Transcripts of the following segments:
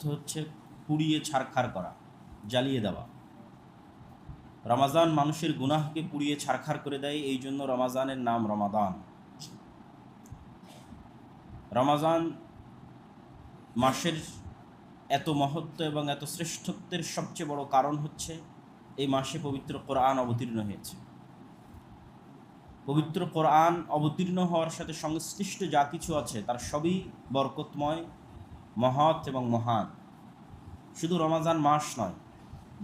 অর্থ হচ্ছে পুড়িয়ে ছারখার করা, জ্বালিয়ে দেওয়া। রমাজান মানুষের গুনাহকে পুড়িয়ে ছারখার করে দেয়, এই জন্য রমাজানের নাম রমাদান। রমাজান মাসের এত মহত্ব এবং এত শ্রেষ্ঠত্বের সবচেয়ে বড় কারণ হচ্ছে এই মাসে পবিত্র কোরআন অবতীর্ণ হয়েছে। পবিত্র কোরআন অবতীর্ণ হওয়ার সাথে সংশ্লিষ্ট যা কিছু আছে, তার সবই বরকতময় মহৎ এবং মহান। শুধু রমাজান মাস নয়,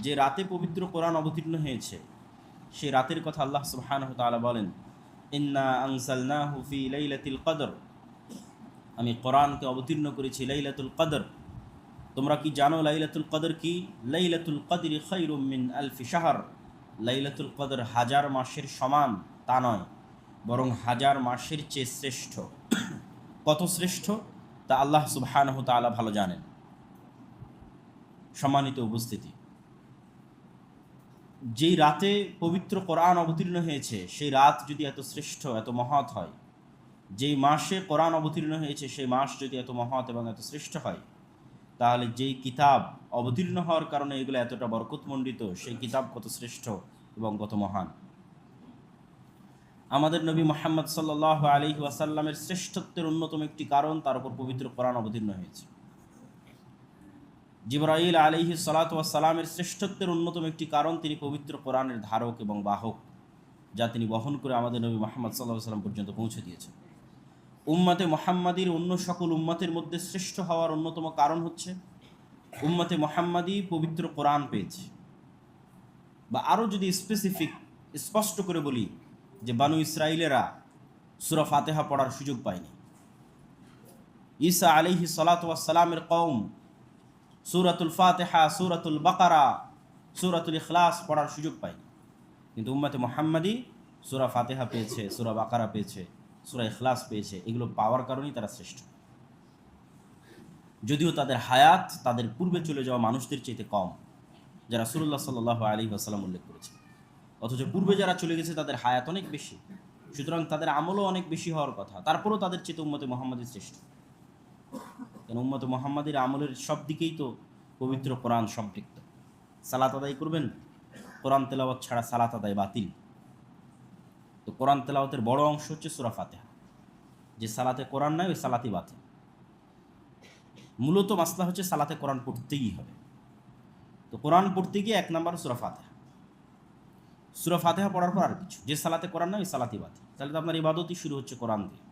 যে রাতে পবিত্র কোরআন অবতীর্ণ হয়েছে, সেই রাতের কথা আল্লাহ সুবহানাহু বলেন, ইন্না আনসালনাহু ফি লাইলাতিল কদর। আমি কোরআনকে অবতীর্ণ করেছি লাইলাতুল কদর। তোমরা কি জানো লাইলাতুল কদর কি? লাইলাতুল কদরি খায়রুম মিন আলফি শাহর। লাইলাতুল কদর হাজার মাসের সমান তা নয়, বরং হাজার মাসের চেয়ে শ্রেষ্ঠ। কত শ্রেষ্ঠ? তা আল্লাহ সুবহানাহু তাআলা ভালো জানেন। সম্মানিত উপস্থিতি। যেই রাতে পবিত্র কোরআন অবতীর্ণ হয়েছে, সেই রাত যদি এত শ্রেষ্ঠ, এত মহৎ হয়, যেই মাসে কোরআন অবতীর্ণ হয়েছে, সেই মাস যদি এত মহৎ এবং এত শ্রেষ্ঠ হয়, তাহলে যেই কিতাব অবতীর্ণ হওয়ার কারণে এগুলো এতটা বরকতমণ্ডিত, সেই কিতাব কত শ্রেষ্ঠ এবং কত মহান। আমাদের নবী মোহাম্মদ সাল্লাহ আলী ওয়াসাল্লামের শ্রেষ্ঠত্বের অন্যতম একটি কারণ, তার উপর পবিত্র কোরআন অবতীর্ণ হয়েছে। জিবরাইল আলিহি সালাত সালামের শ্রেষ্ঠত্বের অন্যতম একটি কারণ, তিনি পবিত্র কোরআনের ধারক এবং বাহক, যা তিনি বহন করে আমাদের নবী মোহাম্মদ সাল্লাহ সাল্লাম পর্যন্ত পৌঁছে দিয়েছেন। উম্মাতে মোহাম্মদীর অন্য সকল উম্মাতের মধ্যে শ্রেষ্ঠ হওয়ার অন্যতম কারণ হচ্ছে, উম্মাতে মোহাম্মদী পবিত্র কোরআন পেয়েছে। বা আরও যদি স্পেসিফিক স্পষ্ট করে বলি যে বানু ইসরায়েলেরা সুরা ফাতেহা পড়ার সুযোগ পায়নি। ঈসা আলিহি সালাতামের কৌম সুরাতুল ফাতেহা, সুরাতুল বাকারা, সুরাতুল ইখলাস পড়ার সুযোগ পায়নি। কিন্তু উম্মাতে মোহাম্মদী সুরা ফাতেহা পেয়েছে, সুরা বাকারা পেয়েছে, সুরা ইখলাস পেয়েছে, এগুলো পাওয়ার কারণেই তারা শ্রেষ্ঠ। যদিও তাদের হায়াত তাদের পূর্বে চলে যাওয়া মানুষদের চাইতে কম, যারা সুরুল্লাহ সাল্লাহ আলী আসালাম উল্লেখ করেছে অথচ পূর্বে যারা চলে গেছে, তাদের হায়াত অনেক বেশি। সুতরাং তাদের আমলও অনেক বেশি হওয়ার কথা। তারপরেও তাদের চেয়ে উম্মতে মোহাম্মদের শ্রেষ্ঠ। কেন উম্মতে মোহাম্মদের আমলের সব দিকেই তো পবিত্র কোরআন সম্পৃক্ত। সালাত আদায় করবেন? কোরআন তেলাওয়াত ছাড়া সালাত আদায় বাতিল। তো কোরআন তেলাওয়াতের বড় অংশ হচ্ছে সুরা ফাতেহা। যে সালাতে কোরআন নাই, ওই সালাতি বাতিল। মূলত মাসলা হচ্ছে সালাতে কোরআন পড়তেই হবে। তো কোরআন পড়তে গিয়ে এক নম্বর সুরা ফাতেহা। সুরা ফাতেহা পড়ার পর আর কিছু। যে সালাতে কোরআন না ওই সালাতি বাতি তাহলে তো আপনার ইবাদতই শুরু হচ্ছে কোরআন দিয়ে।